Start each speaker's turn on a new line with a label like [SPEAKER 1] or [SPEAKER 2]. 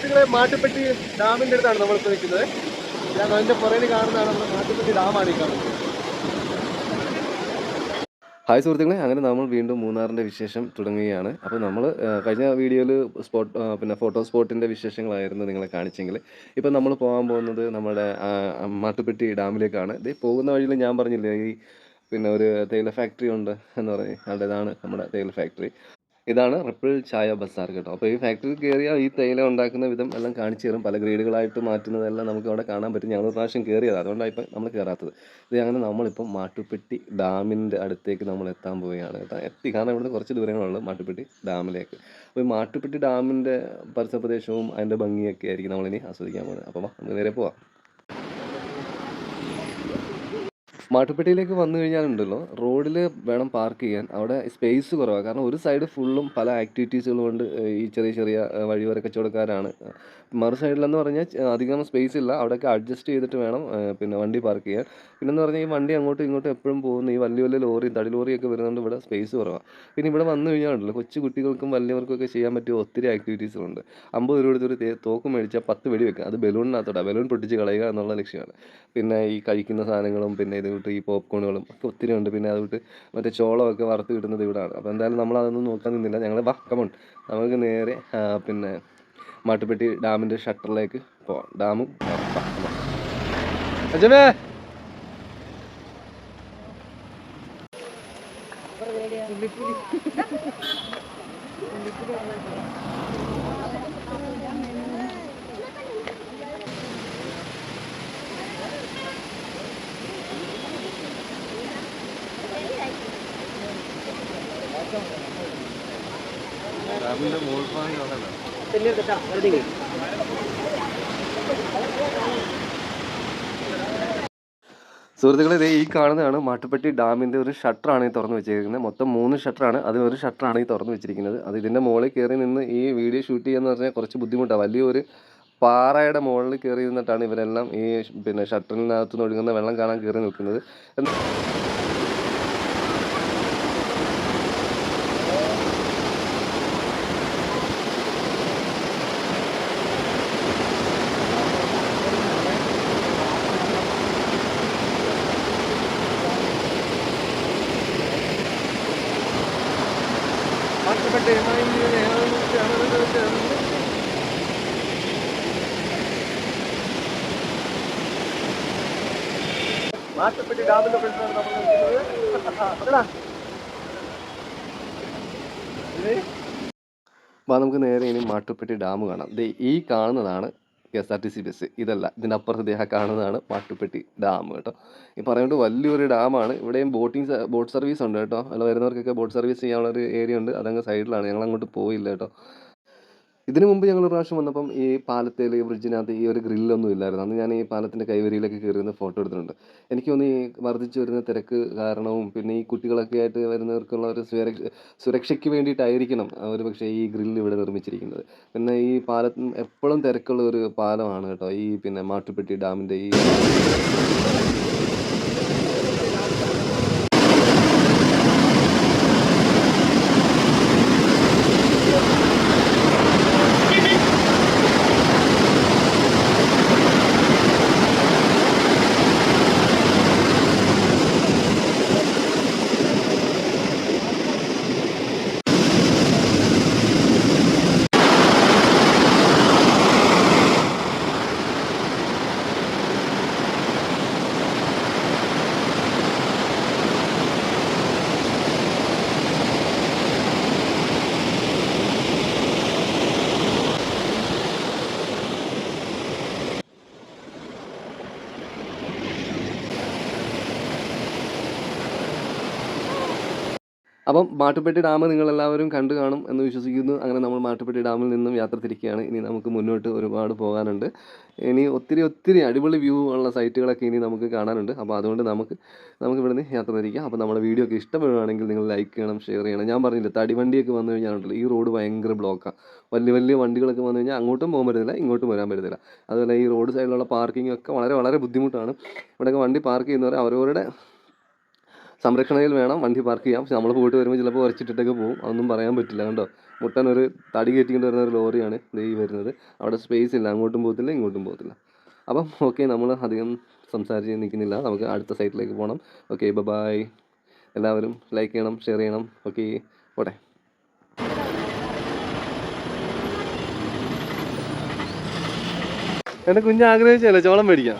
[SPEAKER 1] സുഹൃത്തുക്കളെ മാട്ടുപ്പെട്ടി ഡാമിന്റെ അടുത്താണ് നമ്മളിപ്പോൾ നിൽക്കുന്നത്. ഞാൻ അതിന്റെ പുറകിൽ കാണുന്നതാണ് നമ്മുടെ മാട്ടുപ്പെട്ടി ഡാമാണ് ഈ കാണുന്നത്. ഹായ് സുഹൃത്തുക്കളെ അങ്ങനെ നമ്മൾ വീണ്ടും മൂന്നാറിന്റെ വിശേഷം തുടങ്ങുകയാണ്. അപ്പോൾ നമ്മൾ കഴിഞ്ഞ വീഡിയോയിൽ സ്പോട്ട് പിന്നെ ഫോട്ടോ സ്പോട്ടിന്റെ വിശേഷങ്ങളായിരുന്നു നിങ്ങളെ കാണിച്ചെങ്കിൽ. ഇപ്പോൾ നമ്മൾ പോകാൻ പോകുന്നത് നമ്മുടെ മാട്ടുപ്പെട്ടി ഡാമിലേക്കാണ്. ഇത് പോകുന്ന വഴിയിൽ ഞാൻ പറഞ്ഞില്ലേ ഈ പിന്നെ ഒരു തേയില ഫാക്ടറി ഉണ്ട് എന്ന് അവിടെ ഇതാണ് നമ്മുടെ തേയില ഫാക്ടറി ഇതാണ് റിപ്പിൾ ചായ ബസാർ കേട്ടോ. അപ്പോൾ ഈ ഫാക്ടറി കയറിയാൽ ഈ തേയില ഉണ്ടാക്കുന്ന വിധം എല്ലാം കാണിച്ചു തരും. പല ഗ്രേഡുകളായിട്ട് മാറ്റുന്നതെല്ലാം നമുക്ക് അവിടെ കാണാൻ പറ്റും. ഞങ്ങൾ പ്രാവശ്യം കയറിയത് അതുകൊണ്ടാണ് ഇപ്പം നമ്മൾ കയറാത്തത് ഇത് അങ്ങനെ നമ്മളിപ്പം മാട്ടുപ്പെട്ടി ഡാമിന്റെ അടുത്തേക്ക് നമ്മൾ എത്താൻ പോവുകയാണ് കേട്ടോ. എത്തി. കാരണം ഇവിടുന്ന് കുറച്ച് ദൂരങ്ങളുള്ളൂ മാട്ടുപ്പെട്ടി ഡാമിലേക്ക്. അപ്പോൾ ഈ മാട്ടുപ്പെട്ടി ഡാമിന്റെ പരിസരപ്രദേശവും അതിന്റെ ഭംഗിയൊക്കെ ആയിരിക്കും നമ്മളിനി ആസ്വദിക്കാൻ പോകുന്നത്. അപ്പോൾ നമുക്ക് നേരെ പോവാം. മാട്ടുപ്പെട്ടിയിലേക്ക് വന്നു കഴിഞ്ഞാലുണ്ടല്ലോ റോഡിൽ വേണം പാർക്ക് ചെയ്യാൻ. അവിടെ സ്പേസ് കുറവാണ് കാരണം ഒരു സൈഡ് ഫുള്ളും പല ആക്ടിവിറ്റീസുകൾ കൊണ്ട് ഈ ചെറിയ ചെറിയ വഴിയോര കച്ചവടക്കാരാണ്. മറു സൈഡിലെന്ന് പറഞ്ഞാൽ അധികം സ്പേസ് ഇല്ല. അവിടെയൊക്കെ അഡ്ജസ്റ്റ് ചെയ്തിട്ട് വേണം പിന്നെ വണ്ടി പാർക്ക് ചെയ്യാൻ. പിന്നെന്ന് പറഞ്ഞാൽ ഈ വണ്ടി അങ്ങോട്ടും ഇങ്ങോട്ടും എപ്പോഴും പോകുന്ന ഈ വലിയ വലിയ ലോറിയും തടി ലോറിയൊക്കെ വരുന്നതുകൊണ്ട് ഇവിടെ സ്പേസ് കുറവാണ് പിന്നെ ഇവിടെ വന്നു കഴിഞ്ഞാലുണ്ടല്ലോ കൊച്ചു കുട്ടികൾക്കും വലിയവർക്കൊക്കെ ചെയ്യാൻ പറ്റിയ ഒത്തിരി ആക്ടിവിറ്റീസുകളുണ്ട് അമ്പത് രൂപ എടുത്തൊരു തോക്ക് മേടിച്ചാൽ പത്ത് വെടി വെക്കുക. അത് ബലൂണിനകത്തോടെ ബലൂൺ പൊട്ടിച്ച് കളയുക എന്നുള്ള ലക്ഷ്യമാണ്. പിന്നെ ഈ കഴിക്കുന്ന സാധനങ്ങളും പിന്നെ ഇത് വിട്ട് ഈ പോപ്കോണുകളും ഒക്കെ ഒത്തിരി ഉണ്ട്. പിന്നെ അത് വിട്ട് മറ്റേ ചോളമൊക്കെ വറുത്ത് കിട്ടുന്നത് ഇവിടെയാണ് അപ്പോൾ എന്തായാലും നമ്മൾ അതൊന്നും നോക്കാൻ നിന്നില്ല. ഞങ്ങൾ വാ കമോൺ നമുക്ക് നേരെ പിന്നെ മാട്ടുപ്പെട്ടി ഡാമിന്റെ ഷട്ടറിലേക്ക് പോവാം. ഡാമും അജമേ ഉള്ളിപ്പുലി മോൾ സുഹൃത്തുക്കളെ ഇതേ ഈ കാണുന്നതാണ് മാട്ടുപ്പെട്ടി ഡാമിന്റെ ഒരു ഷട്ടറാണ് ഈ തുറന്നു വെച്ചിരിക്കുന്നത്. മൊത്തം മൂന്ന് ഷട്ടറാണ്. അതിൽ ഒരു ഷട്ടറാണ് ഈ തുറന്നു വെച്ചിരിക്കുന്നത്. അത് ഇതിന്റെ മുകളിൽ കയറി നിന്ന് ഈ വീഡിയോ ഷൂട്ട് ചെയ്യാന്ന് പറഞ്ഞാൽ കുറച്ച് ബുദ്ധിമുട്ടാണ് വലിയൊരു പാറയുടെ മുകളിൽ കയറി നിന്നിട്ടാണ് ഇവരെല്ലാം ഈ പിന്നെ ഷട്ടറിനകത്ത് നിന്ന് ഒഴുകുന്ന വെള്ളം കാണാൻ കയറി നിൽക്കുന്നത്. എന്ന് മാറ്റപ്പെട്ട് ഡാമിന്റെ നമ്മൾ നമുക്ക് നേരെ ഇനി മാട്ടുപ്പെട്ടി ഡാം കാണാം. ഈ കാണുന്നതാണ് K S R T C bus. ഇതല്ല ഇതിന്റെ അപ്പുറത്ത് ദേഹ കാണുന്നതാണ് മാട്ടുപ്പെട്ടി ഡാം കേട്ടോ. ഈ പറയുന്നത് വലിയൊരു ഡാമാണ്. ഇവിടെയും ബോട്ടിംഗ് ബോട്ട് സർവീസ് ഉണ്ട് കേട്ടോ. അല്ല വരുന്നവർക്കൊക്കെ ബോട്ട് സർവീസ് ചെയ്യാനുള്ള ഒരു ഏരിയ ഉണ്ട്. അതങ്ങ് സൈഡിലാണ്. ഞങ്ങൾ അങ്ങോട്ട് പോയില്ല കേട്ടോ. ഇതിനു മുമ്പ് ഞങ്ങൾ പ്രാവശ്യം വന്നപ്പം ഈ പാലത്തിൽ ഈ ബ്രിഡ്ജിനകത്ത് ഈ ഒരു ഗ്രില്ലൊന്നും ഇല്ലായിരുന്നു. അന്ന് ഞാൻ ഈ പാലത്തിന്റെ കൈവരിയിലൊക്കെ കയറിയിരുന്ന ഫോട്ടോ എടുത്തിട്ടുണ്ട്. എനിക്ക് തോന്നി ഈ വർദ്ധിച്ചു വരുന്ന തിരക്ക് കാരണവും പിന്നെ ഈ കുട്ടികളൊക്കെ ആയിട്ട് വരുന്നവർക്കുള്ള ഒരു സുരക്ഷ സുരക്ഷയ്ക്ക് വേണ്ടിയിട്ടായിരിക്കണം ഒരു പക്ഷേ ഈ ഗ്രില്ല് ഇവിടെ നിർമ്മിച്ചിരിക്കുന്നത്. പിന്നെ ഈ പാലത്തിന് എപ്പോഴും തിരക്കുള്ള ഒരു പാലമാണ് കേട്ടോ. ഈ പിന്നെ മാട്ടുപ്പെട്ടി ഡാമിന്റെ ഈ അപ്പം മാട്ടുപ്പെട്ടി ഡാം നിങ്ങളെല്ലാവരും കണ്ടു കാണും എന്ന് വിശ്വസിക്കുന്നു. അങ്ങനെ നമ്മൾ മാട്ടുപ്പെട്ടി ഡാമിൽ നിന്നും യാത്ര തിരിക്കുകയാണ്. ഇനി നമുക്ക് മുന്നോട്ട് ഒരുപാട് പോകാനുണ്ട്. ഇനി ഒത്തിരി ഒത്തിരി അടിപൊളി വ്യൂ ഉള്ള സൈറ്റുകളൊക്കെ ഇനി നമുക്ക് കാണാനുണ്ട്. അപ്പോൾ അതുകൊണ്ട് നമുക്ക് നമുക്ക് ഇവിടുന്ന് യാത്ര തിരിക്കാം. അപ്പോൾ നമ്മുടെ വീഡിയോ ഒക്കെ ഇഷ്ടപ്പെടുകയാണെങ്കിൽ നിങ്ങൾ ലൈക്ക് ചെയ്യണം ഷെയർ ചെയ്യണം. ഞാൻ പറഞ്ഞില്ല തടിവണ്ടിയൊക്കെ വന്നു കഴിഞ്ഞാലുണ്ടല്ലോ ഈ റോഡ് ഭയങ്കര ബ്ലോക്കാണ് വലിയ വലിയ വണ്ടികളൊക്കെ വന്നു കഴിഞ്ഞാൽ അങ്ങോട്ടും പോകാൻ പറ്റത്തില്ല ഇങ്ങോട്ടും വരാൻ പറ്റത്തില്ല. അതുപോലെ ഈ റോഡ് സൈഡിലുള്ള പാർക്കിംഗ് ഒക്കെ വളരെ വളരെ ബുദ്ധിമുട്ടാണ്. ഇവിടെയൊക്കെ വണ്ടി പാർക്ക് ചെയ്യുന്നവരെ അവരവരുടെ സംരക്ഷണയിൽ വേണം വണ്ടി പാർക്ക് ചെയ്യാം. പക്ഷെ നമ്മൾ പോയിട്ട് വരുമ്പോൾ ചിലപ്പോൾ ഉരച്ചിട്ടിട്ടൊക്കെ പോകും അതൊന്നും പറയാൻ പറ്റില്ല കണ്ടോ? മുട്ടൻ ഒരു തടി കയറ്റിക്കൊണ്ട് വരുന്ന ഒരു ലോറിയാണ് ദൈവം വരുന്നത്. അവിടെ സ്പേസ് ഇല്ല അങ്ങോട്ടും പോകത്തില്ല ഇങ്ങോട്ടും പോകത്തില്ല. അപ്പം ഓക്കെ നമ്മൾ അധികം സംസാരിച്ച് നിൽക്കുന്നില്ല. നമുക്ക് അടുത്ത സൈറ്റിലേക്ക് പോകണം ഓക്കെ ബബായ് എല്ലാവരും ലൈക്ക് ചെയ്യണം ഷെയർ ചെയ്യണം. ഓക്കെ പോട്ടെ. എന്റെ കുഞ്ഞ് ആഗ്രഹിച്ചല്ലേ ചോളം മേടിക്കാം